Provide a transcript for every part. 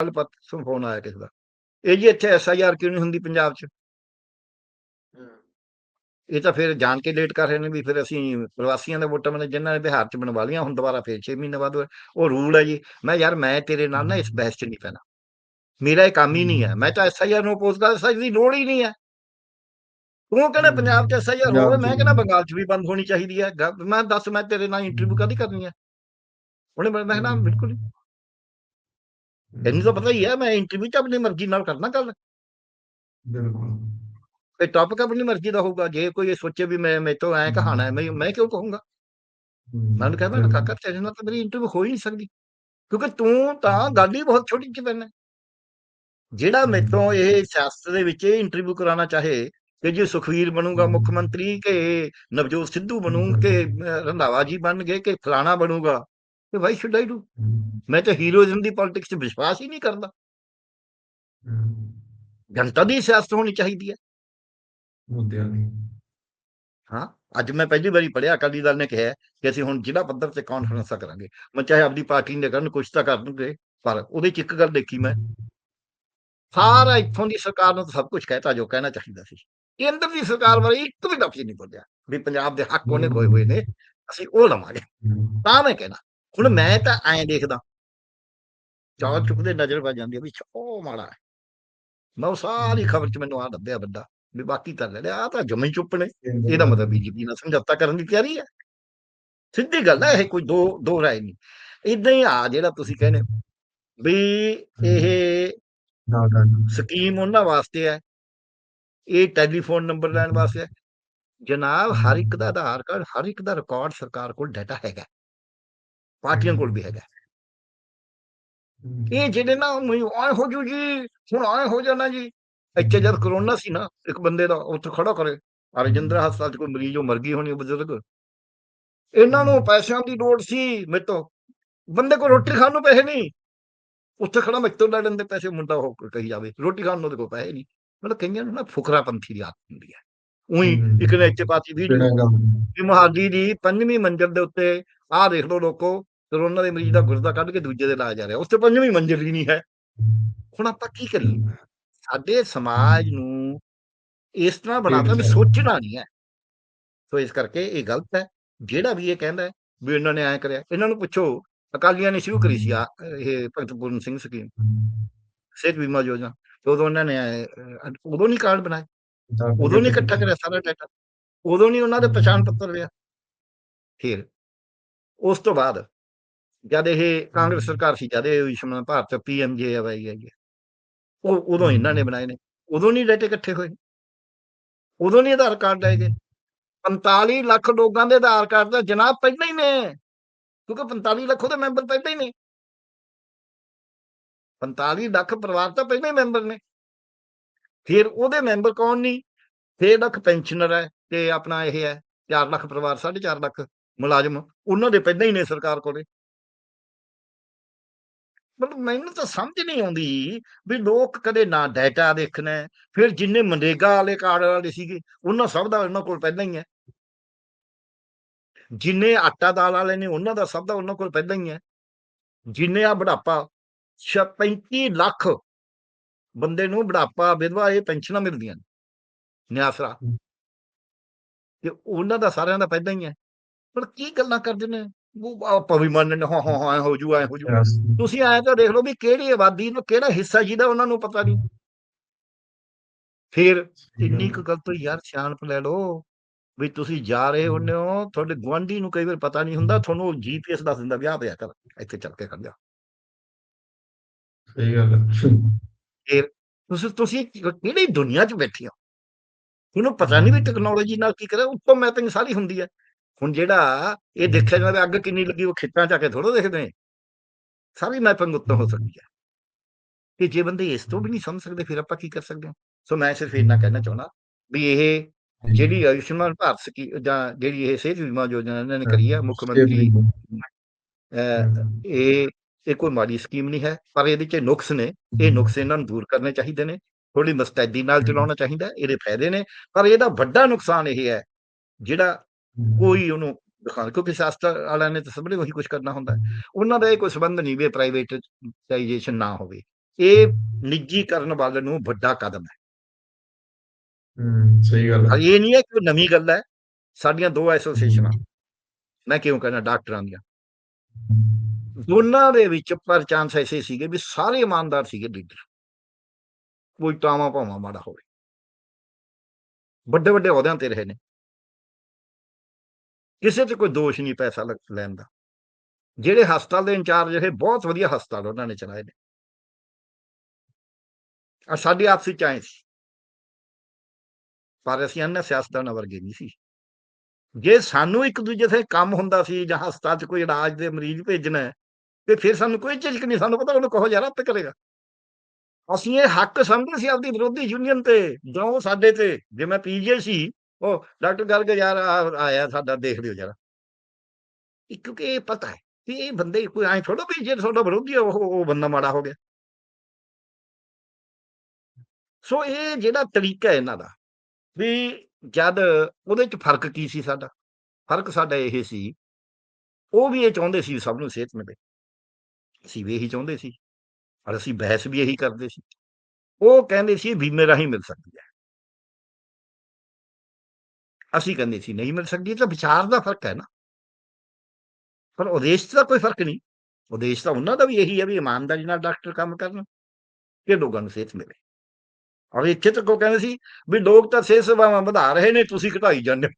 ਕੱਲ ਪਰਸੋਂ ਫੋਨ ਆਇਆ ਕਿਸੇ ਦਾ। ਇਹ ਜੀ ਇੱਥੇ ਐਸਆਈਆਰ ਕਿਉਂ ਨਹੀਂ ਹੁੰਦੀ ਪੰਜਾਬ 'ਚ? ਇਹ ਤਾਂ ਫਿਰ ਜਾਣ ਕੇ ਲੇਟ ਕਰ ਰਹੇ ਨੇ ਵੀ ਫਿਰ ਅਸੀਂ ਪ੍ਰਵਾਸੀਆਂ ਦੇ ਵੋਟਾਂ ਮਨੇ ਜਿਨ੍ਹਾਂ ਨੇ ਬਿਹਾਰ 'ਚ ਬਣਵਾ ਲੀਆਂ ਹੁਣ ਦੁਬਾਰਾ ਫਿਰ 6 ਮਹੀਨੇ ਬਾਅਦ ਉਹ ਰੂਲ ਹੈ ਜੀ। ਮੈਂ ਯਾਰ ਮੈਂ ਤੇਰੇ ਨਾਲ ਨਾ ਇਸ ਬਹਿਸ 'ਚ ਨਹੀਂ ਪੈਣਾ। ਮੇਰਾ ਇਹ ਕੰਮ ਹੀ ਨਹੀਂ ਹੈ। ਮੈਂ ਤਾਂ ਐਸਆਈਆਰ ਨੂੰ ਅਪੋਜ਼ ਕਰਦਾ ਐਸਆਈਆਰ ਦੀ ਲੋੜ ਹੀ ਨਹੀਂ ਹੈ। ਤੂੰ ਕਹਿੰਦਾ ਪੰਜਾਬ 'ਚ ਐਸਆਈਆਰ ਹੋਵੇ ਮੈਂ ਕਹਿੰਦਾ ਬੰਗਾਲ 'ਚ ਵੀ ਬੰਦ ਹੋਣੀ ਚਾਹੀਦੀ ਹੈ। ਮੈਂ ਦੱਸ ਮੈਂ ਤੇਰੇ ਨਾਲ ਇੰਟਰਵਿਊ ਕਾਦੀ ਕਰਨੀ ਹੈ? ਉਹਨੇ ਮੈਂ ਕਹਿੰਦਾ ਬਿਲਕੁਲ ਨਹੀਂ ਤੈਨੂੰ ਤਾਂ ਪਤਾ ਹੀ ਹੈ ਮੈਂ ਇੰਟਰਵਿਊ 'ਚ ਆਪਣੀ ਮਰਜ਼ੀ ਨਾਲ ਕਰਨਾ ਗੱਲ। ਬਿਲਕੁਲ। ਇਹ ਟੌਪਿਕ ਆਪਣੀ ਮਰਜ਼ੀ ਦਾ ਹੋਊਗਾ ਜੇ ਕੋਈ ਇਹ ਸੋਚੇ ਵੀ ਮੈਂ ਮੇਰੇ ਤੋਂ ਐ ਕਹਾਣਾ ਹੈ ਮੈਂ ਮੈਂ ਕਿਉਂ ਕਹੂੰਗਾ? ਮੈਂ ਉਹਨੂੰ ਕਹਿੰਦਾ ਕਾਕਾ ਤੇਰੇ ਨਾਲ ਤਾਂ ਮੇਰੀ ਇੰਟਰਵਿਊ ਹੋ ਹੀ ਨਹੀਂ ਸਕਦੀ। ਕਿਉਂਕਿ ਤੂੰ ਤਾਂ ਗੱਲ ਹੀ ਬਹੁਤ ਛੋਟੀ ਜਿਹੀ ਪੈਣਾ ਜਿਹੜਾ ਮੇਰੇ ਤੋਂ ਇਹ ਸਿਆਸਤ ਦੇ ਵਿੱਚ ਇੰਟਰਵਿਊ ਕਰਾਉਣਾ ਚਾਹੇ ਕਿ ਜੇ ਸੁਖਵੀਰ ਬਣੂਗਾ ਮੁੱਖ ਮੰਤਰੀ ਕਿ ਨਵਜੋਤ ਸਿੱਧੂ ਬਣੂ ਕਿ ਰੰਧਾਵਾ ਜੀ ਬਣ ਗਏ ਕਿ ਫਲਾਣਾ ਬਣੂਗਾ ਤੇ ਵਾਈ ਸ਼ੁੱਡ ਆਈ ਡੂ ਮੈਂ ਤਾਂ ਹੀਰੋਇਜ਼ਮ ਦੀ ਪੋਲਿਟਿਕਸ 'ਚ ਵਿਸ਼ਵਾਸ ਹੀ ਨਹੀਂ ਕਰਦਾ। ਜਨਤਾ ਦੀ ਸਿਆਸਤ ਹੋਣੀ ਚਾਹੀਦੀ ਹੈ। ਮੁੱਦਿਆਂ ਦੀ। ਹਾਂ ਅੱਜ ਮੈਂ ਪਹਿਲੀ ਵਾਰੀ ਪੜਿਆ ਅਕਾਲੀ ਦਲ ਨੇ ਕਿਹਾ ਕਿ ਅਸੀਂ ਹੁਣ ਜ਼ਿਲ੍ਹਾ ਪੱਧਰ ਤੇ ਕਾਨਫਰੰਸਾਂ ਕਰਾਂਗੇ। ਮੈਂ ਚਾਹੇ ਆਪਣੀ ਪਾਰਟੀ ਨੇ ਕਰਨ ਕੁਛ ਤਾਂ ਕਰਨਗੇ ਪਰ ਉਹਦੇ ਚ ਇੱਕ ਗੱਲ ਦੇਖੀ ਮੈਂ। ਸਾਰਾ ਇੱਥੋਂ ਦੀ ਸਰਕਾਰ ਨੂੰ ਸਭ ਕੁਝ ਕਹਿਤਾ ਜੋ ਕਹਿਣਾ ਚਾਹੀਦਾ ਸੀ। ਕੇਂਦਰ ਦੀ ਸਰਕਾਰ ਬਾਰੇ ਇੱਕ ਵੀ ਲਫ਼ਜ਼ ਨਹੀਂ ਬੋਲਿਆ ਵੀ ਪੰਜਾਬ ਦੇ ਹੱਕ ਉਹਨੇ ਹੋਏ ਹੋਏ ਨੇ ਅਸੀਂ ਉਹ ਲਵਾਂਗੇ। ਤਾਂ ਮੈਂ ਕਹਿਣਾ ਹੁਣ ਮੈਂ ਤਾਂ ਐਂ ਦੇਖਦਾ। ਚਾਹ ਚੁੱਕਦੇ ਨਜ਼ਰ ਪਾ ਜਾਂਦੀ ਵੀ ਉਹ ਮਾੜਾ ਹੈ। ਮੈਂ ਉਹ ਸਾਰੀ ਖਬਰ ਚ ਮੈਨੂੰ ਆ ਲੱਭਿਆ ਵੱਡਾ ਵੀ ਬਾਕੀ ਤਾਂ ਲੈ ਲਿਆ ਆ ਤਾਂ ਜਮੇ ਚੁੱਪ ਨੇ। ਇਹਦਾ ਮਤਲਬ ਬੀਜੇਪੀ ਨਾਲ ਸਮਝੌਤਾ ਕਰਨ ਦੀ ਤਿਆਰੀ ਹੈ। ਸਿੱਧੀ ਗੱਲ ਹੈ ਇਹ ਕੋਈ ਦੋ ਦੋ ਰਾਏ ਨਹੀਂ। ਇਦਾਂ ਹੀ ਆ ਜਿਹੜਾ ਤੁਸੀਂ ਕਹਿੰਦੇ ਵੀ ਇਹ ਸਕੀਮ ਉਹਨਾਂ ਵਾਸਤੇ ਹੈ। ਇਹ ਟੈਲੀਫੋਨ ਨੰਬਰ ਲੈਣ ਵਾਸਤੇ ਹੈ। ਜਨਾਬ ਹਰ ਇੱਕ ਦਾ ਆਧਾਰ ਕਾਰਡ ਹਰ ਇੱਕ ਦਾ ਰਿਕਾਰਡ ਸਰਕਾਰ ਕੋਲ ਡਾਟਾ ਹੈਗਾ। ਪਾਰਟੀਆਂ ਕੋਲ ਵੀ ਹੈਗਾ। ਇਹ ਜਿਹੜੇ ਨਾ ਆਏ ਹੋ ਜੂ ਜੀ ਹੁਣ ਆਏ ਹੋ ਜਾਣਾ ਜੀ। ਇੱਥੇ ਜਦ ਕਰੋਨਾ ਸੀ ਨਾ ਇੱਕ ਬੰਦੇ ਦਾ ਉੱਥੇ ਖੜਾ ਕਰੇ ਆ ਰਜਿੰਦਰ ਹਸਪਤਾਲ ਚ ਕੋਈ ਮਰੀਜ਼ ਉਹ ਮਰ ਗਈ ਹੋਣੀ ਉਹ ਬਜ਼ੁਰਗ। ਇਹਨਾਂ ਨੂੰ ਪੈਸਿਆਂ ਦੀ ਲੋੜ ਸੀ ਮੇਰੇ ਤੋਂ। ਬੰਦੇ ਕੋਲ ਰੋਟੀ ਖਾਣ ਨੂੰ ਪੈਸੇ ਨਹੀਂ। ਉੱਥੇ ਖੜਾ ਮੇਰੇ ਤੋਂ ਲੈ ਲੈਂਦੇ ਪੈਸੇ ਮੁੰਡਾ ਉਹ ਕਹੀ ਜਾਵੇ ਰੋਟੀ ਖਾਣ ਨੂੰ ਉਹਦੇ ਕੋਲ ਪੈਸੇ ਨਹੀਂ। ਮਤਲਬ ਕਈਆਂ ਨੂੰ ਨਾ ਫੁਕਰਾ ਪੰਥੀ ਦੀ ਆਦਤ ਹੁੰਦੀ ਹੈ ਉਹੀ। ਇੱਕ ਨੇ ਇੱਥੇ ਪਾਤੀ ਵੀਡੀਓ ਵੀ ਮੁਹਾਲੀ ਦੀ ਪੰਜਵੀਂ ਮੰਜ਼ਿਲ ਦੇ ਉੱਤੇ ਆਹ ਦੇਖ ਲਓ ਲੋਕੋ ਕਰੋਨਾ ਦੇ ਮਰੀਜ਼ ਦਾ ਗੁਰਦਾ ਕੱਢ ਕੇ ਦੂਜੇ ਦੇ ਲਾਇਆ ਜਾ ਰਿਹਾ। ਉਸ ਤੇ ਪੰਜਵੀਂ ਮੰਜ਼ਿਲ ਹੀ ਨਹੀਂ ਹੈ। ਹੁਣ ਆਪਾਂ ਕੀ ਕਰੀਏ? ਸਾਡੇ ਸਮਾਜ ਨੂੰ ਇਸ ਤਰ੍ਹਾਂ ਬਣਾਤਾ ਵੀ। ਸੋਚਣਾ ਨਹੀਂ ਹੈ। ਸੋ ਇਸ ਕਰਕੇ ਇਹ ਗਲਤ ਹੈ। ਜਿਹੜਾ ਵੀ ਇਹ ਕਹਿੰਦਾ ਵੀ ਇਹਨਾਂ ਨੇ ਐਂ ਕਰਿਆ। ਇਹਨਾਂ ਨੂੰ ਪੁੱਛੋ ਅਕਾਲੀਆਂ ਨੇ ਸ਼ੁਰੂ ਕਰੀ ਸੀ ਆ ਇਹ ਭਗਤ ਪੂਰਨ ਸਿੰਘ ਸਕੀਮ। ਸਿਹਤ ਬੀਮਾ ਯੋਜਨਾ। ਉਦੋਂ ਉਹਨਾਂ ਨੇ ਉਦੋਂ ਨਹੀਂ ਕਾਰਡ ਬਣਾਏ। ਉਦੋਂ ਨਹੀਂ ਇਕੱਠਾ ਕਰਿਆ ਸਾਰਾ ਡਾਟਾ। ਉਦੋਂ ਨਹੀਂ ਉਹਨਾਂ ਦੇ ਪਛਾਣ ਪੱਤਰ ਲਿਆ ਫਿਰ ਉਸ ਤੋਂ ਬਾਅਦ ਜਦ ਇਹ ਕਾਂਗਰਸ ਸਰਕਾਰ ਸੀ ਜਦ ਇਹ ਆਯੁਸ਼ਮਾਨ ਭਾਰਤ ਪੀਐਮਜੇ ਆਈ ਹੈ ਉਹ ਉਦੋਂ ਇਹਨਾਂ ਨੇ ਬਣਾਏ ਨੇ। ਉਦੋਂ ਨਹੀਂ ਡਾਟੇ ਇਕੱਠੇ ਹੋਏ। ਉਦੋਂ ਨਹੀਂ ਆਧਾਰ ਕਾਰਡ ਲਏ ਗਏ। 45 ਲੱਖ ਲੋਕਾਂ ਦੇ ਆਧਾਰ ਕਾਰਡ ਦਾ ਜਨਾਬ ਪਹਿਲਾਂ ਹੀ ਨੇ। ਕਿਉਂਕਿ 45 ਲੱਖ ਉਹਦੇ ਮੈਂਬਰ ਪਹਿਲਾਂ ਹੀ ਨੇ। 45 ਲੱਖ ਪਰਿਵਾਰ ਤਾਂ ਪਹਿਲਾਂ ਹੀ ਮੈਂਬਰ ਨੇ। ਫਿਰ ਉਹਦੇ ਮੈਂਬਰ ਕੌਣ ਨਹੀਂ 6 ਲੱਖ ਪੈਨਸ਼ਨਰ ਹੈ ਤੇ ਆਪਣਾ ਇਹ ਹੈ 4 ਲੱਖ ਪਰਿਵਾਰ 4.5 ਲੱਖ ਮੁਲਾਜ਼ਮ। ਉਹਨਾਂ ਦੇ ਪਹਿਲਾਂ ਹੀ ਨੇ ਸਰਕਾਰ ਕੋਲੇ। ਮਤਲਬ ਮੈਨੂੰ ਤਾਂ ਸਮਝ ਨਹੀਂ ਆਉਂਦੀ ਵੀ ਲੋਕ ਕਦੇ ਨਾ ਡਾਟਾ ਦੇਖਣਾ। ਫਿਰ ਜਿੰਨੇ ਮਨਰੇਗਾ ਵਾਲੇ ਕਾਰਡ ਵਾਲੇ ਸੀਗੇ ਉਹਨਾਂ ਸਭ ਦਾ ਉਹਨਾਂ ਕੋਲ ਪਹਿਲਾਂ ਹੀ ਹੈ। ਜਿੰਨੇ ਆਟਾ ਦਾਲ ਵਾਲੇ ਨੇ ਉਹਨਾਂ ਦਾ ਸਭ ਦਾ ਉਹਨਾਂ ਕੋਲ ਪਹਿਲਾਂ ਹੀ ਹੈ। ਜਿੰਨੇ ਆ ਬੁਢਾਪਾ ਛ- 35 ਲੱਖ ਬੰਦੇ ਨੂੰ ਬੁਢਾਪਾ ਵਿਧਵਾ ਇਹ ਪੈਨਸ਼ਨਾਂ ਮਿਲਦੀਆਂ ਨੇ ਨਿਆਸਰਾ। ਤੇ ਉਹਨਾਂ ਦਾ ਸਾਰਿਆਂ ਦਾ ਪਹਿਲਾਂ ਹੀ ਹੈ। ਪਰ ਕੀ ਗੱਲਾਂ ਕਰਦੇ ਨੇ? ਉਹ ਆਪਾਂ ਵੀ ਮੰਨਣ ਹਾਂ ਹਾਂ ਹਾਂ ਹੋ ਜੂ ਐ ਹੋ ਜੂ। ਤੁਸੀਂ ਐਂ ਤਾਂ ਦੇਖ ਲਓ ਵੀ ਕਿਹੜੀ ਆਬਾਦੀ ਨੂੰ ਕਿਹੜਾ ਹਿੱਸਾ ਜਿਹਦਾ ਉਹਨਾਂ ਨੂੰ ਪਤਾ ਨਹੀਂ। ਫਿਰ ਇੰਨੀ ਕੁ ਗੱਲ ਤੋਂ ਯਾਰ ਸਿਆਣਪ ਲੈ ਲਓ ਵੀ ਤੁਸੀਂ ਜਾ ਰਹੇ ਹੁੰਦੇ ਹੋ ਤੁਹਾਡੇ ਗੁਆਂਢੀ ਨੂੰ ਕਈ ਵਾਰ ਪਤਾ ਨਹੀਂ ਹੁੰਦਾ ਤੁਹਾਨੂੰ ਜੀਪੀਐਸ ਦੱਸ ਦਿੰਦਾ ਵੀ ਆ ਪਿਆ ਕਰ ਇੱਥੇ ਚੱਲ ਕੇ ਕਰ ਜਾ। ਸਹੀ ਗੱਲ ਹੈ। ਤੁਸੀਂ ਤੁਸੀਂ ਕਿਹੜੀ ਦੁਨੀਆ 'ਚ ਬੈਠੇ ਹੋ? ਤੁਹਾਨੂੰ ਪਤਾ ਨਹੀਂ ਵੀ ਟੈਕਨੋਲੋਜੀ ਨਾਲ ਕੀ ਕਰੇ ਉੱਤੋਂ ਮੈਪਿੰਗ ਸਾਰੀ ਹੁੰਦੀ ਹੈ। ਹੁਣ ਜਿਹੜਾ ਇਹ ਦੇਖਿਆ ਜਾਵੇ ਅੱਗ ਕਿੰਨੀ ਲੱਗੀ ਉਹ ਖੇਤਾਂ 'ਚ ਆ ਕੇ ਥੋੜਾ ਦੇਖਦੇ ਨੇ। ਸਾਰੀ ਮੈਪਿੰਗ ਉੱਤੋਂ ਹੋ ਸਕਦੀ ਹੈ ਤੇ ਜੇ ਬੰਦੇ ਇਸ ਤੋਂ ਵੀ ਨਹੀਂ ਸਮਝ ਸਕਦੇ ਫਿਰ ਆਪਾਂ ਕੀ ਕਰ ਸਕਦੇ ਹਾਂ? ਸੋ ਮੈਂ ਸਿਰਫ ਇੰਨਾ ਕਹਿਣਾ ਚਾਹੁੰਦਾ ਵੀ ਇਹ ਜਿਹੜੀ ਆਯੁਸ਼ਮਾਨ ਭਾਰਤ ਸਕੀ ਜਾਂ ਜਿਹੜੀ ਇਹ ਸਿਹਤ ਬੀਮਾ ਯੋਜਨਾ ਇਹਨਾਂ ਨੇ ਕਰੀ ਹੈ ਮੁੱਖ ਮੰਤਰੀ ਇਹ ਇਹ ਕੋਈ ਮਾੜੀ ਸਕੀਮ ਨਹੀਂ ਹੈ ਪਰ ਇਹਦੇ 'ਚ ਨੁਕਸ ਨੇ। ਇਹ ਨੁਕਸ ਇਹਨਾਂ ਨੂੰ ਦੂਰ ਕਰਨੇ ਚਾਹੀਦੇ ਨੇ। ਥੋੜੀ ਮਸਤੈਦੀ ਨਾਲ ਚਲਾਉਣਾ ਚਾਹੀਦਾ ਇਹਦੇ ਫਾਇਦੇ ਨੇ। ਪਰ ਇਹਦਾ ਵੱਡਾ ਨੁਕਸਾਨ ਇਹ ਹੈ ਜਿਹੜਾ ਕੋਈ ਉਹਨੂੰ ਦਿਖਾ ਕਿਉਂਕਿ ਸਿਆਸਤ ਵਾਲਿਆਂ ਨੇ ਤਾਂ ਸਭ ਨੇ ਉਹੀ ਕੁਝ ਕਰਨਾ ਹੁੰਦਾ। ਉਹਨਾਂ ਦਾ ਇਹ ਕੋਈ ਸੰਬੰਧ ਨਹੀਂ ਵੀ ਪ੍ਰਾਈਵੇਟਾਈਜੇਸ਼ਨ ਨਾ ਹੋਵੇ। ਇਹ ਨਿੱਜੀਕਰਨ ਵੱਲ ਨੂੰ ਵੱਡਾ ਕਦਮ ਹੈ। ਹੂੰ ਸਹੀ ਗੱਲ ਹੈ। ਇਹ ਨਹੀਂ ਹੈ ਕਿ ਨਵੀਂ ਗੱਲ ਹੈ। ਸਾਡੀਆਂ ਦੋ ਐਸੋਸੀਏਸ਼ਨਾਂ ਮੈਂ ਕਿਉਂ ਕਹਿੰਦਾ ਡਾਕਟਰਾਂ ਦੀਆਂ। ਦੋਨਾਂ ਦੇ ਵਿੱਚ ਪਰ ਚਾਂਸ ਐਸੇ ਸੀਗੇ ਵੀ ਸਾਰੇ ਇਮਾਨਦਾਰ ਸੀਗੇ ਲੀਡਰ ਕੋਈ ਟਾਵਾਂ ਭਾਵਾਂ ਮਾੜਾ ਹੋਵੇ। ਵੱਡੇ ਵੱਡੇ ਅਹੁਦਿਆਂ ਤੇ ਰਹੇ ਨੇ। ਕਿਸੇ ਤੇ ਕੋਈ ਦੋਸ਼ ਨਹੀਂ ਪੈਸਾ ਲੈਣ ਦਾ। ਜਿਹੜੇ ਹਸਪਤਾਲ ਦੇ ਇੰਚਾਰਜ ਇਹ ਬਹੁਤ ਵਧੀਆ ਹਸਪਤਾਲ ਉਹਨਾਂ ਨੇ ਚਲਾਏ ਨੇ। ਆ ਸਾਡੀ ਆਪਸੀ ਚਾਹੇ ਸੀ। ਪਰ ਅਸੀਂ ਇਹਨਾਂ ਸਿਆਸਤਦਾਨਾਂ ਵਰਗੇ ਨਹੀਂ ਸੀ। ਜੇ ਸਾਨੂੰ ਇੱਕ ਦੂਜੇ ਤੇ ਕੰਮ ਹੁੰਦਾ ਸੀ ਜਾਂ ਹਸਪਤਾਲ 'ਚ ਕੋਈ ਇਲਾਜ ਦੇ ਮਰੀਜ਼ ਭੇਜਣਾ ਹੈ, ਤੇ ਫਿਰ ਸਾਨੂੰ ਕੋਈ ਝਿਜਕ ਨਹੀਂ, ਸਾਨੂੰ ਪਤਾ ਉਹਨੂੰ ਕਹੋ ਯਾਰ ਆਪੇ ਕਰੇਗਾ। ਅਸੀਂ ਇਹ ਹੱਕ ਸਮਝਦੇ ਸੀ ਆਪਦੀ ਵਿਰੋਧੀ ਯੂਨੀਅਨ ਤੇ, ਜਾਂ ਉਹ ਸਾਡੇ ਤੇ। ਜੇ ਮੈਂ ਪੀਜੇ ਸੀ ਉਹ ਡਾਕਟਰ ਗਰਗ ਯਾਰ ਆਇਆ ਸਾਡਾ ਦੇਖ ਲਿਓ ਜਰਾ। ਕਿਉਂਕਿ ਇਹ ਪਤਾ ਹੈ ਕਿ ਇਹ ਬੰਦੇ ਕੋਈ ਐ ਥੋੜਾ ਵੀ ਜੇ ਤੁਹਾਡਾ ਵਿਰੋਧੀ ਉਹ ਉਹ ਬੰਦਾ ਮਾੜਾ ਹੋ ਗਿਆ। ਸੋ ਇਹ ਜਿਹੜਾ ਤਰੀਕਾ ਇਹਨਾਂ ਦਾ ਵੀ ਜਦ ਉਹਦੇ ਚ ਫ਼ਰਕ ਕੀ ਸੀ ਸਾਡਾ, ਫ਼ਰਕ ਸਾਡਾ ਇਹ ਸੀ, ਉਹ ਵੀ ਇਹ ਚਾਹੁੰਦੇ ਸੀ ਸਭ ਨੂੰ ਸਿਹਤ ਮਿਲੇ। ਅਸੀਂ ਵੀ ਇਹੀ ਚਾਹੁੰਦੇ ਸੀ ਔਰ ਅਸੀਂ ਬਹਿਸ ਵੀ ਇਹੀ ਕਰਦੇ ਸੀ। ਉਹ ਕਹਿੰਦੇ ਸੀ ਬੀਮੇ ਰਾਹੀਂ ਮਿਲ ਸਕਦੀ ਹੈ। ਅਸੀਂ ਕਹਿੰਦੇ ਸੀ, ਨਹੀਂ ਮਿਲ ਸਕਦੀ ਤਾਂ ਵਿਚਾਰ ਦਾ ਫ਼ਰਕ ਹੈ ਨਾ। ਪਰ ਉਦੇਸ਼ ਦਾ ਕੋਈ ਫ਼ਰਕ ਨਹੀਂ। ਉਦੇਸ਼ ਤਾਂ ਉਹਨਾਂ ਦਾ ਵੀ ਇਹੀ ਹੈ ਵੀ ਇਮਾਨਦਾਰੀ ਨਾਲ ਡਾਕਟਰ ਕੰਮ ਕਰਨ ਕਿ ਲੋਕਾਂ ਨੂੰ ਸਿਹਤ ਮਿਲੇ। ਔਰ ਇੱਥੇ ਤੱਕ ਉਹ ਕਹਿੰਦੇ ਸੀ ਵੀ ਲੋਕ ਤਾਂ ਸਿਹਤ ਸੇਵਾਵਾਂ ਵਧਾ ਰਹੇ ਨੇ, ਤੁਸੀਂ ਘਟਾਈ ਜਾਂਦੇ ਹੋ।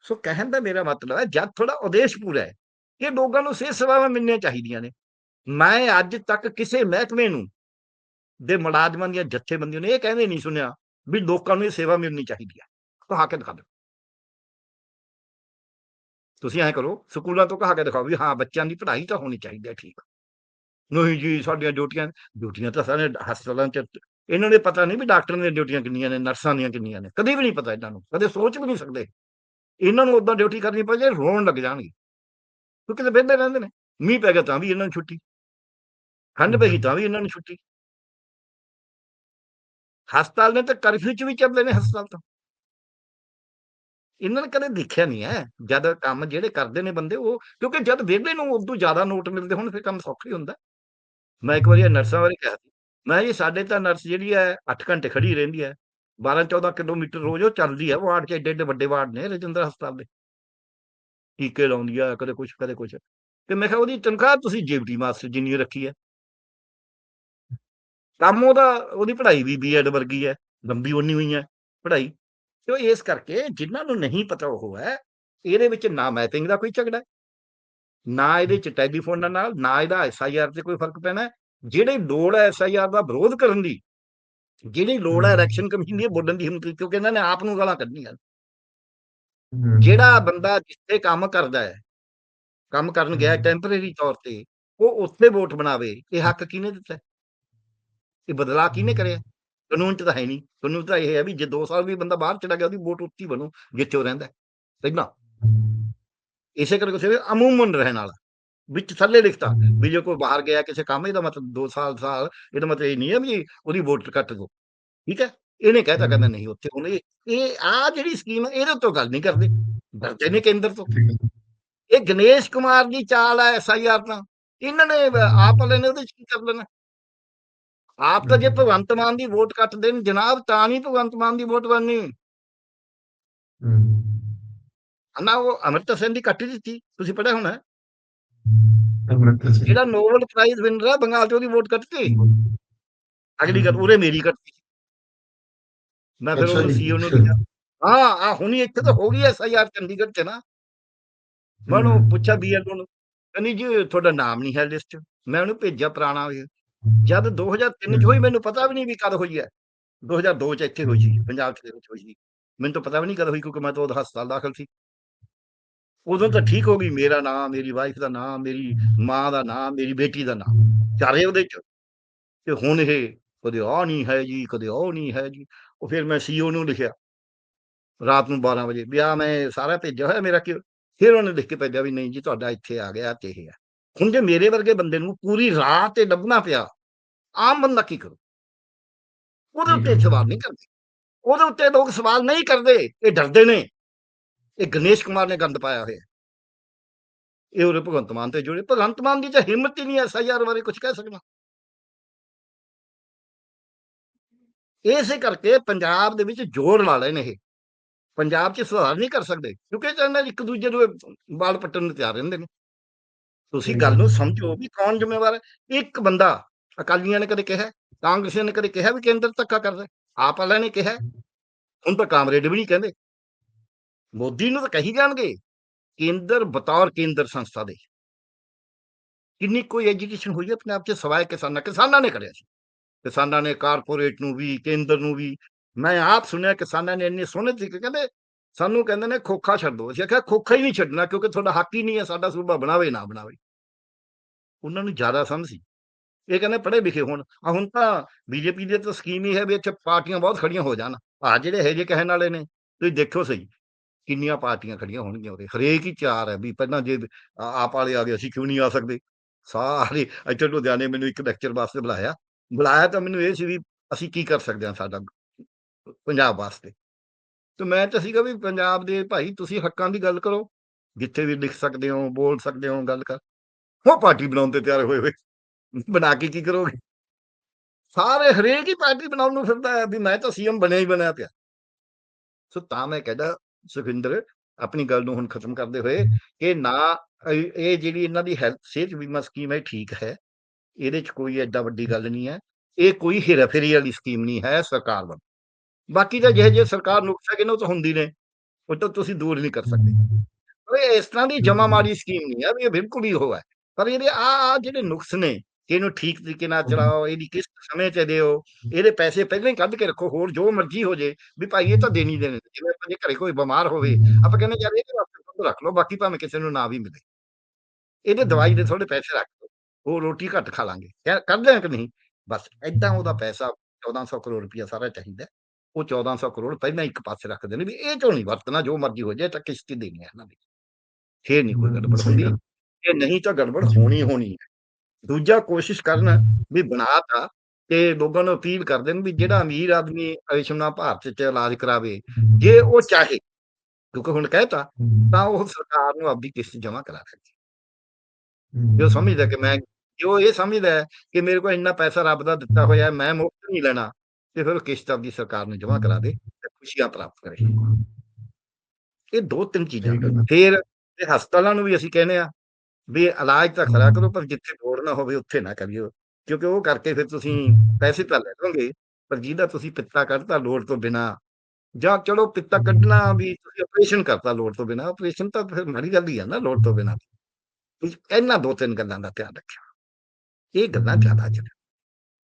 ਸੋ ਕਹਿਣ ਦਾ ਮੇਰਾ ਮਤਲਬ ਹੈ, ਜਦ ਥੋੜਾ ਉਦੇਸ਼ ਪੂਰਾ ਹੈ ਕਿ ਲੋਕਾਂ ਨੂੰ ਸਿਹਤ ਸੇਵਾਵਾਂ ਮਿਲਣੀਆਂ ਚਾਹੀਦੀਆਂ ਨੇ। ਮੈਂ ਅੱਜ ਤੱਕ ਕਿਸੇ ਮਹਿਕਮੇ ਨੂੰ, ਦੇ ਮੁਲਾਜ਼ਮਾਂ ਦੀਆਂ ਜਥੇਬੰਦੀਆਂ ਨੇ ਇਹ ਕਹਿੰਦੇ ਨਹੀਂ ਸੁਣਿਆ ਵੀ ਲੋਕਾਂ ਨੂੰ ਇਹ ਸੇਵਾ ਮਿਲਣੀ ਚਾਹੀਦੀ ਹੈ ਕਹਾ ਕੇ ਦਿਖਾ ਦਿਓ। ਤੁਸੀਂ ਐਂ ਕਰੋ, ਸਕੂਲਾਂ ਤੋਂ ਕਹਾ ਕੇ ਦਿਖਾਓ ਵੀ ਹਾਂ, ਬੱਚਿਆਂ ਦੀ ਪੜ੍ਹਾਈ ਤਾਂ ਹੋਣੀ ਚਾਹੀਦੀ ਹੈ ਠੀਕ। ਨਹੀਂ ਜੀ, ਸਾਡੀਆਂ ਡਿਊਟੀਆਂ ਡਿਊਟੀਆਂ ਤਾਂ ਸਾਰੇ ਹਸਪਤਾਲਾਂ 'ਚ, ਇਹਨਾਂ ਨੇ ਪਤਾ ਨਹੀਂ ਵੀ ਡਾਕਟਰਾਂ ਦੀਆਂ ਡਿਊਟੀਆਂ ਕਿੰਨੀਆਂ ਨੇ, ਨਰਸਾਂ ਦੀਆਂ ਕਿੰਨੀਆਂ ਨੇ, ਕਦੇ ਵੀ ਨਹੀਂ ਪਤਾ ਇਹਨਾਂ ਨੂੰ, ਕਦੇ ਸੋਚ ਵੀ ਨਹੀਂ ਸਕਦੇ। ਇਹਨਾਂ ਨੂੰ ਉਦਾਂ ਡਿਊਟੀ ਕਰਨੀ ਪੈ ਜਾਏ, ਰੋਣ ਲੱਗ ਜਾਣਗੇ। ਕਿਉਂਕਿ ਤੇ ਵਿਹਲੇ ਰਹਿੰਦੇ ਨੇ, ਮੀਂਹ ਪੈ ਗਿਆ ਤਾਂ ਵੀ ਇਹਨਾਂ ਨੂੰ ਛੁੱਟੀ। ਠੰਡ ਪੈ ਗਈ ਤਾਂ ਵੀ ਇਹਨਾਂ ਨੂੰ ਛੁੱਟੀ। ਹਸਪਤਾਲ ਨੇ ਤਾਂ ਕਰਫਿਊ ਚ ਵੀ ਚੱਲਦੇ ਨੇ ਹਸਪਤਾਲ ਤਾਂ। ਇਹਨਾਂ ਨੇ ਕਦੇ ਦੇਖਿਆ ਨਹੀਂ ਹੈ, ਜਦ ਕੰਮ ਜਿਹੜੇ ਕਰਦੇ ਨੇ ਬੰਦੇ ਉਹ, ਕਿਉਂਕਿ ਜਦ ਵਿਹਲੇ ਨੂੰ ਉਦੋਂ ਜ਼ਿਆਦਾ ਨੋਟ ਮਿਲਦੇ ਹੁਣ, ਫਿਰ ਕੰਮ ਸੌਖਾ ਹੀ ਹੁੰਦਾ। ਮੈਂ ਇੱਕ ਵਾਰੀ ਇਹ ਨਰਸਾਂ ਬਾਰੇ ਕਿਹਾ ਸੀ, ਮੈਂ ਜੀ ਸਾਡੇ ਤਾਂ ਨਰਸ ਜਿਹੜੀ ਹੈ 8 ਘੰਟੇ ਖੜੀ ਰਹਿੰਦੀ ਹੈ 12 14 ਕਿਲੋਮੀਟਰ ਰੋਜ਼ ਉਹ ਚੱਲਦੀ ਹੈ ਵਾਰਡ 'ਚ ਏਡੇ ਏਡੇ ਵੱਡੇ ਵਾਰਡ ਨੇ ਰਜਿੰਦਰ ਹਸਪਤਾਲ ਦੇ। ਟੀਕੇ ਲਾਉਂਦੀ ਆ, ਕਦੇ ਕੁਛ ਕਦੇ ਕੁਛ। ਤੇ ਮੈਂ ਕਿਹਾ ਉਹਦੀ ਤਨਖਾਹ ਤੁਸੀਂ ਜੇਬਟੀ ਮਾਸਟਰ ਜਿੰਨੀ ਰੱਖੀ ਹੈ ਕੰਮ ਉਹਦਾ ਉਹਦੀ ਪੜ੍ਹਾਈ ਵੀ ਬੀਐਡ ਵਰਗੀ ਹੈ ਲੰਬੀ ਉਨੀ ਹੋਈ ਹੈ ਪੜ੍ਹਾਈ ਤੇ ਇਸ ਕਰਕੇ ਜਿਨ੍ਹਾਂ ਨੂੰ ਨਹੀਂ ਪਤਾ ਉਹ ਹੈ ਇਹਦੇ ਵਿੱਚ ਨਾ ਮੈਪਿੰਗ ਦਾ ਕੋਈ ਝਗੜਾ ਨਾ ਇਹਦੇ ਚ ਟੈਲੀਫੋਨਾਂ ਨਾਲ ਨਾ ਇਹਦਾ ਐਸਆਈਆਰ ਤੇ ਕੋਈ ਫ਼ਰਕ ਪੈਣਾ। ਜਿਹੜੀ ਲੋੜ ਹੈ ਐਸਆਈਆਰ ਦਾ ਵਿਰੋਧ ਕਰਨ ਦੀ ਜਿਹੜੀ ਲੋੜ ਹੈ ਇਲੈਕਸ਼ਨ ਕਮਿਸ਼ਨ ਦੀ ਬੋਲਣ ਦੀ ਹਿੰਮਤ ਕਿਉਂਕਿ ਇਹਨਾਂ ਨੇ ਆਪ ਨੂੰ ਗਾਲਾਂ ਕੱਢਣੀਆਂ ਹੂੰ, ਜਿਹੜਾ ਬੰਦਾ ਜਿੱਥੇ ਕੰਮ ਕਰਦਾ ਹੈ ਕੰਮ ਕਰਨ ਗਿਆ। ਟੈਂਪਰੇਰੀ ਤੌਰ ਤੇ ਉਹ ਉੱਥੇ ਵੋਟ ਬਣਾਵੇ ਇਹ ਹੱਕ ਕਿਹਨੇ ਦਿੱਤਾ? ਇਹ ਬਦਲਾਅ ਕਿਹਨੇ ਕਰਿਆ? ਕਾਨੂੰਨ ਚ ਤਾਂ ਹੈ ਨਹੀਂ। ਕਾਨੂੰਨ ਤਾਂ ਇਹ ਹੈ ਵੀ ਜੇ 2 ਸਾਲ ਵੀ ਬੰਦਾ ਬਾਹਰ ਚਲਾ ਗਿਆ ਉਹਦੀ ਵੋਟ ਹੀ ਬਣੂ ਜਿੱਥੇ ਉਹ ਰਹਿੰਦਾ ਹੂੰ, ਇਸੇ ਕਰਕੇ ਉਸੇ ਅਮੂਮਨ ਰਹਿਣ ਵਾਲਾ। ਵਿੱਚ ਥੱਲੇ ਲਿਖਤਾ ਵੀ ਜੇ ਕੋਈ ਬਾਹਰ ਗਿਆ ਕਿਸੇ ਕੰਮ ਇਹਦਾ ਮਤਲਬ 2 ਸਾਲ ਸਾਲ ਇਹਦਾ ਮਤਲਬ ਇਹ ਨਹੀਂ ਹੈ ਵੀ ਉਹਦੀ ਵੋਟ ਕੱਟ ਦੋ। ਠੀਕ ਹੈ? ਇਹਨੇ ਕਹਿਤਾ ਕਹਿੰਦਾ ਨਹੀਂ ਉੱਥੇ ਹੁਣ ਇਹ ਇਹ ਆ ਜਿਹੜੀ ਸਕੀਮ ਇਹਦੇ ਉੱਤੇ ਗੱਲ ਨਹੀਂ ਕਰਦੇ। ਡਰਦੇ ਨੇ ਕੇਂਦਰ ਤੋਂ। ਇਹ ਗਣੇਸ਼ ਕੁਮਾਰ ਦੀ ਚਾਲ ਹੈ ਐਸਆਈਆਰ ਤਾਂ ਇਹਨਾਂ ਨੇ ਆਪ ਵਾਲੇ ਨੇ ਉਹਦੇ ਚ ਕੀ ਕਰ ਲੈਣਾ? ਆਪ ਤਾਂ ਜੇ। ਭਗਵੰਤ ਮਾਨ ਦੀ ਵੋਟ ਕੱਟ ਦੇਣ ਜਨਾਬ ਤਾਂ ਨਹੀਂ ਭਗਵੰਤ ਮਾਨ ਦੀ ਵੋਟ ਬਣਨੀ। ਨਾ ਉਹ ਅਮਰਿਤਾ ਸਿੰਘ ਦੀ ਕੱਟ ਦਿੱਤੀ ਤੁਸੀਂ ਪੜਿਆ ਹੋਣਾ? ਜਿਹੜਾ ਨੋਬਲ ਪ੍ਰਾਈਜ਼ ਵਿਨਰ ਹੈ ਬੰਗਾਲ ਚ ਉਹਦੀ ਵੋਟ ਕੱਟਤੀ। ਅਗਲੀ ਗੱਲ ਉਰੇ ਮੇਰੀ ਕੱਟਤੀ। ਮੈਂ ਫਿਰ ਉਹ ਸੀਓ ਨੂੰ। ਲਿਖਿਆ ਹਾਂ ਆ ਹੁਣੀ ਇੱਥੇ ਤਾਂ ਹੋ ਗਈ ਐਸਆਈਆਰ ਚੰਡੀਗੜ੍ਹ ਚ ਨਾ। ਮੈਂ ਉਹਨੂੰ ਪੁੱਛਿਆ ਬੀਐਲ ਨੂੰ ਕਹਿੰਦੀ ਜੀ ਤੁਹਾਡਾ ਨਾਮ ਨਹੀਂ ਹੈ ਲਿਸਟ ਮੈਂ ਉਹਨੂੰ ਭੇਜਿਆ ਪੁਰਾਣਾ ਇਹ। ਜਦ 2003 ਚ ਹੋਈ ਮੈਨੂੰ ਪਤਾ ਵੀ ਨਹੀਂ ਵੀ ਕਦ ਹੋਈ ਹੈ। 2002 ਚ ਇੱਥੇ ਹੋਈ ਸੀ ਪੰਜਾਬ ਚ ਦੇ ਵਿੱਚ ਹੋਈ ਸੀ। ਮੈਨੂੰ ਤਾਂ ਪਤਾ ਵੀ ਨਹੀਂ ਕਦ ਹੋਈ ਕਿਉਂਕਿ ਮੈਂ ਤਾਂ ਉਦੋਂ ਹਸਪਤਾਲ ਦਾਖਲ ਸੀ। ਉਦੋਂ ਤਾਂ ਠੀਕ ਹੋ ਗਈ ਮੇਰਾ ਨਾਮ ਮੇਰੀ ਵਾਈਫ ਦਾ ਨਾਮ ਮੇਰੀ ਮਾਂ ਦਾ ਨਾਮ ਮੇਰੀ ਬੇਟੀ ਦਾ ਨਾਮ। ਚਾਰੇ ਉਹਦੇ ਚ। ਤੇ ਹੁਣ ਇਹ ਕਦੇ ਆ ਨਹੀਂ ਹੈ ਜੀ ਕਦੇ ਉਹ ਨਹੀਂ ਹੈ ਜੀ। ਉਹ ਫਿਰ ਮੈਂ ਸੀਓ ਨੂੰ ਲਿਖਿਆ। ਰਾਤ ਨੂੰ 12 ਵਜੇ ਵੀ ਆ ਮੈਂ ਸਾਰਾ ਭੇਜਿਆ ਹੋਇਆ ਮੇਰਾ ਕਿ। ਫਿਰ ਉਹਨੇ ਲਿਖ ਕੇ ਭੇਜਿਆ ਵੀ ਨਹੀਂ ਜੀ ਤੁਹਾਡਾ ਇੱਥੇ ਆ ਗਿਆ ਤੇ ਇਹ ਹੈ ਹੁਣ ਜੇ ਮੇਰੇ ਵਰਗੇ ਬੰਦੇ ਨੂੰ ਪੂਰੀ ਰਾਤ ਤੇ ਲੱਭਣਾ ਪਿਆ ਆਮ ਬੰਦਾ ਕੀ ਕਰੂ? ਉਹਦੇ ਉੱਤੇ। ਸਵਾਲ ਨਹੀਂ ਕਰਦੇ। ਉਹਦੇ ਉੱਤੇ ਲੋਕ ਸਵਾਲ ਨਹੀਂ ਕਰਦੇ। ਇਹ ਡਰਦੇ ਨੇ। ਇਹ ਗਣੇਸ਼ ਕੁਮਾਰ ਨੇ ਗੰਦ ਪਾਇਆ ਹੋਇਆ। ਇਹ ਉਰੇ ਭਗਵੰਤ ਮਾਨ ਤੇ ਜੁੜੇ। ਭਗਵੰਤ ਮਾਨ ਦੀ ਤਾਂ ਹਿੰਮਤ ਹੀ ਨਹੀਂ ਐਸਆਈਆਰ ਬਾਰੇ ਕੁਝ ਕਹਿ ਸਕਣਾ ਇਸੇ ਕਰਕੇ ਪੰਜਾਬ ਦੇ ਵਿੱਚ ਜੋਰ ਲਾ ਲੈਣ ਇਹ। ਪੰਜਾਬ 'ਚ ਸੁਧਾਰ ਨਹੀਂ ਕਰ ਸਕਦੇ। ਕਿਉਂਕਿ ਇਹਨਾਂ ਇੱਕ ਦੂਜੇ ਨੂੰ ਵਾਲ ਪੱਟਣ ਨੂੰ ਤਿਆਰ ਰਹਿੰਦੇ ਨੇ। ਤੁਸੀਂ ਗੱਲ ਨੂੰ। ਸਮਝੋ ਵੀ ਕੌਣ ਜ਼ਿੰਮੇਵਾਰ ਹੈ? ਇੱਕ ਬੰਦਾ ਅਕਾਲੀਆਂ ਨੇ ਕਦੇ ਕਿਹਾ ਕਾਂਗਰਸੀਆਂ ਨੇ ਕਦੇ ਕਿਹਾ ਵੀ ਕੇਂਦਰ ਧੱਕਾ ਕਰਦਾ ਆਪ ਵਾਲਿਆਂ ਨੇ ਕਿਹਾ। ਹੁਣ ਤਾਂ ਕਾਮਰੇਡ ਵੀ ਨਹੀਂ ਕਹਿੰਦੇ। ਮੋਦੀ ਨੂੰ ਤਾਂ ਕਹੀ ਜਾਣਗੇ ਕੇਂਦਰ ਬਤੌਰ ਕੇਂਦਰ ਸੰਸਥਾ ਦੇ। ਕਿੰਨੀ ਕੋਈ ਐਜੂਕੇਸ਼ਨ ਹੋਈ ਹੈ ਪੰਜਾਬ 'ਚ ਸਵਾਏ ਕਿਸਾਨਾਂ ਕਿਸਾਨਾਂ ਨੇ ਕਰਿਆ ਸੀ। ਕਿਸਾਨਾਂ ਨੇ ਕਾਰਪੋਰੇਟ ਨੂੰ ਵੀ ਕੇਂਦਰ ਨੂੰ ਵੀ ਮੈਂ ਆਪ ਸੁਣਿਆ ਕਿਸਾਨਾਂ ਨੇ ਇੰਨੇ ਸੋਹਣੇ ਤਰੀਕੇ ਕਹਿੰਦੇ ਸਾਨੂੰ ਕਹਿੰਦੇ ਨੇ ਖੋਖਾ ਛੱਡ ਦਿਓ। ਅਸੀਂ ਆਖਿਆ ਖੋਖਾ ਹੀ ਨਹੀਂ ਛੱਡਣਾ ਕਿਉਂਕਿ ਤੁਹਾਡਾ ਹੱਕ ਹੀ ਨਹੀਂ ਹੈ ਸਾਡਾ ਸੂਬਾ ਬਣਾਵੇ ਨਾ ਬਣਾਵੇ। ਉਹਨਾਂ ਨੂੰ ਜ਼ਿਆਦਾ ਸਮਝ ਸੀ। ਇਹ ਕਹਿੰਦੇ ਪੜ੍ਹੇ ਲਿਖੇ ਹੋਣ। ਆ ਹੁਣ ਤਾਂ ਬੀਜੇਪੀ ਦੀ ਤਾਂ ਸਕੀਮ ਹੀ ਹੈ ਵੀ ਇੱਥੇ ਪਾਰਟੀਆਂ ਬਹੁਤ ਖੜੀਆਂ ਹੋ ਜਾਣ। ਆ ਜਿਹੜੇ ਇਹ ਜੇ ਕਹਿਣ ਵਾਲੇ ਨੇ, ਤੁਸੀਂ ਦੇਖਿਓ ਸਹੀ, ਕਿੰਨੀਆਂ ਪਾਰਟੀਆਂ ਖੜੀਆਂ ਹੋਣਗੀਆਂ ਉਹਦੇ। ਹਰੇਕ ਹੀ ਚਾਰ ਹੈ ਵੀ ਪਹਿਲਾਂ ਜੇ ਆਪ ਵਾਲੇ ਆ ਗਏ, ਅਸੀਂ ਕਿਉਂ ਨਹੀਂ ਆ ਸਕਦੇ? ਸਾਰੇ ਇੱਥੇ ਲੁਧਿਆਣੇ ਮੈਨੂੰ ਇੱਕ ਲੈਕਚਰ ਵਾਸਤੇ ਬੁਲਾਇਆ। ਬੁਲਾਇਆ ਤਾਂ ਮੈਨੂੰ ਇਹ ਸੀ ਵੀ ਅਸੀਂ ਕੀ ਕਰ ਸਕਦੇ ਹਾਂ ਸਾਡਾ ਪੰਜਾਬ ਵਾਸਤੇ। ਤੇ ਮੈਂ ਤਾਂ ਸੀਗਾ ਵੀ ਪੰਜਾਬ ਦੇ ਭਾਈ, ਤੁਸੀਂ ਹੱਕਾਂ ਦੀ ਗੱਲ ਕਰੋ। ਜਿੱਥੇ ਵੀ ਲਿਖ ਸਕਦੇ ਹੋ, ਬੋਲ ਸਕਦੇ ਹੋ, ਗੱਲ ਕਰ। ਉਹ ਪਾਰਟੀ ਬਣਾਉਣ ਤੇ ਤਿਆਰ ਹੋਏ ਹੋਏ। ਬਣਾ ਕੇ ਕੀ ਕਰੋਗੇ? ਸਾਰੇ ਹਰੇਕ ਹੀ ਪਾਰਟੀ ਬਣਾਉਣ ਨੂੰ ਫਿਰਦਾ ਹੈ ਵੀ ਮੈਂ ਤਾਂ ਸੀਐਮ ਬਣਿਆ ਹੀ ਬਣਿਆ ਪਿਆ। ਸੋ ਤਾਂ ਮੈਂ ਕਹਿੰਦਾ ਸੁਖਿੰਦਰ ਆਪਣੀ ਗੱਲ ਨੂੰ ਹੁਣ ਖਤਮ ਕਰਦੇ ਹੋਏ ਕਿ ਨਾ, ਇਹ ਜਿਹੜੀ ਇਹਨਾਂ ਦੀ ਹੈਲਥ, ਸਿਹਤ ਬੀਮਾ ਸਕੀਮ ਹੈ ਠੀਕ ਹੈ। ਇਹਦੇ ਚ ਕੋਈ ਐਡਾ ਵੱਡੀ ਗੱਲ ਨਹੀਂ ਹੈ। ਇਹ ਕੋਈ ਹੇਰਾਫੇਰੀ ਵਾਲੀ ਸਕੀਮ ਨਹੀਂ ਹੈ ਸਰਕਾਰ ਵੱਲੋਂ। ਬਾਕੀ ਤਾਂ ਜਿਹੇ ਜਿਹੇ ਸਰਕਾਰ ਨੁਕਸ ਹੈਗੇ ਤਾਂ ਹੁੰਦੀ ਨੇ। ਉਹ ਤਾਂ ਤੁਸੀਂ ਦੂਰ ਨਹੀਂ ਕਰ ਸਕਦੇ। ਇਸ ਤਰ੍ਹਾਂ ਦੀ ਜਮਾ ਮਾਰੀ ਸਕੀਮ ਨਹੀਂ ਹੈ ਵੀ ਇਹ ਬਿਲਕੁਲ ਹੀ ਉਹ ਹੈ। ਪਰ ਇਹਦੇ ਆ ਆ ਜਿਹੜੇ ਨੁਕਸ ਨੇ ਕਿ ਇਹਨੂੰ ਠੀਕ ਤਰੀਕੇ ਨਾਲ ਚਲਾਓ ਇਹਦੀ ਕਿਸ ਸਮੇਂ ਤੇ ਦਿਓ ਇਹਦੇ ਪੈਸੇ ਪਹਿਲਾਂ ਹੀ ਕੱਢ ਕੇ ਰੱਖੋ ਹੋਰ ਜੋ ਮਰਜ਼ੀ ਹੋ ਜੇ ਵੀ ਭਾਈ ਇਹ ਤਾਂ ਦੇਣੀ ਦੇਣੇ। ਜਿਵੇਂ ਆਪਾਂ ਜੇ ਘਰੇ ਕੋਈ ਬਿਮਾਰ ਹੋਵੇ ਆਪਾਂ ਕਹਿੰਦੇ ਯਾਰ ਇਹਦੇ ਵਾਸਤੇ ਦੁੱਧ ਰੱਖ ਲਓ ਬਾਕੀ ਭਾਵੇਂ ਕਿਸੇ ਨੂੰ ਨਾ ਵੀ ਮਿਲੇ। ਇਹਦੇ ਦਵਾਈ ਦੇ ਥੋੜੇ ਪੈਸੇ ਰੱਖ ਲਓ ਉਹ ਰੋਟੀ ਘੱਟ ਖਾ ਲਾਂਗੇ। ਕਹਿ- ਕਰਦੇ ਆ ਕਿ ਨਹੀਂ? ਬਸ ਐਦਾਂ ਉਹਦਾ ਪੈਸਾ 1400 ਕਰੋੜ ਰੁਪਇਆ ਸਾਰਾ ਚਾਹੀਦਾ। ਉਹ 1400 ਕਰੋੜ ਪਹਿਲਾਂ ਇੱਕ ਪਾਸੇ ਰੱਖਦੇ ਨੇ ਵੀ ਇਹ ਚੋਂ ਨਹੀਂ ਵਰਤਣਾ ਜੋ ਮਰਜ਼ੀ ਹੋ ਜਾਏ ਤਾਂ ਕਿਸ਼ਤੀ ਦੇਣੀ ਹੈ ਇਹਨਾਂ ਦੀ। ਫੇਰ ਨਹੀਂ ਕੋਈ ਗੜਬੜ ਹੁੰਦੀ। ਇਹ ਨਹੀਂ ਤਾਂ ਗੜਬੜ ਹੋਣੀ ਹੋਣੀ ਹੈ। ਦੂਜਾ ਕੋਸ਼ਿਸ਼ ਕਰਨ ਵੀ ਬਣਾਤਾ ਕਿ ਲੋਕਾਂ ਨੂੰ ਅਪੀਲ ਕਰਦੇ ਨੇ ਵੀ ਜਿਹੜਾ ਅਮੀਰ ਆਦਮੀ ਆਯੁਸ਼ਮਾਨ ਭਾਰਤ ਚ ਇਲਾਜ ਕਰਾਵੇ ਜੇ ਉਹ ਚਾਹੇ ਕਿਉਂਕਿ ਹੁਣ ਕਹਿਤਾ ਤਾਂ ਉਹ ਸਰਕਾਰ ਨੂੰ ਆਪਦੀ ਕਿਸ਼ਤ ਜਮ੍ਹਾਂ ਕਰਾ ਸਕਦੀ ਜੋ ਸਮਝਦਾ ਕਿ ਮੈਂ ਜੋ ਇਹ ਸਮਝਦਾ ਕਿ ਮੇਰੇ ਕੋਲ ਇੰਨਾ ਪੈਸਾ ਰੱਬ ਦਾ ਦਿੱਤਾ ਹੋਇਆ ਹੈ, ਮੈਂ ਮੁਫਤ ਨਹੀਂ ਲੈਣਾ ਤੇ ਫਿਰ ਕਿਸ਼ਤ ਆਪਦੀ ਸਰਕਾਰ ਨੂੰ ਜਮ੍ਹਾਂ ਕਰਾ ਦੇ ਤੇ ਖੁਸ਼ੀਆਂ ਪ੍ਰਾਪਤ ਕਰੇ। ਇਹ ਦੋ ਤਿੰਨ ਚੀਜ਼ਾਂ। ਫਿਰ ਇਹ ਹਸਪਤਾਲਾਂ ਨੂੰ ਵੀ ਅਸੀਂ ਕਹਿੰਦੇ ਆ ਵੀ ਇਲਾਜ ਤਾਂ ਖਰਾ ਕਰੋ ਪਰ ਜਿੱਥੇ ਲੋੜ ਨਾ ਹੋਵੇ ਉੱਥੇ ਨਾ ਕਰਿਓ। ਕਿਉਂਕਿ ਉਹ ਕਰਕੇ ਫਿਰ ਤੁਸੀਂ ਪੈਸੇ ਤਾਂ ਲੈ ਲਓਗੇ ਪਰ ਜਿਹਦਾ ਤੁਸੀਂ ਪਿੱਤਾ ਕੱਢਤਾ ਲੋੜ ਤੋਂ ਬਿਨਾ ਜਾਂ ਚਲੋ ਪਿੱਤਾ ਕੱਢਣਾ ਵੀ ਤੁਸੀਂ ਆਪਰੇਸ਼ਨ ਕਰਤਾ ਲੋੜ ਤੋਂ ਬਿਨਾ ਆਪਰੇਸ਼ਨ ਤਾਂ ਫਿਰ ਮਾੜੀ ਗੱਲ ਹੀ ਆ ਨਾ ਲੋੜ ਤੋਂ ਬਿਨਾ। ਇਹਨਾਂ ਦੋ ਤਿੰਨ ਗੱਲਾਂ ਦਾ ਧਿਆਨ ਰੱਖਿਓ। ਇਹ ਗੱਲਾਂ ਜ਼ਿਆਦਾ ਜ਼ਰੂਰੀ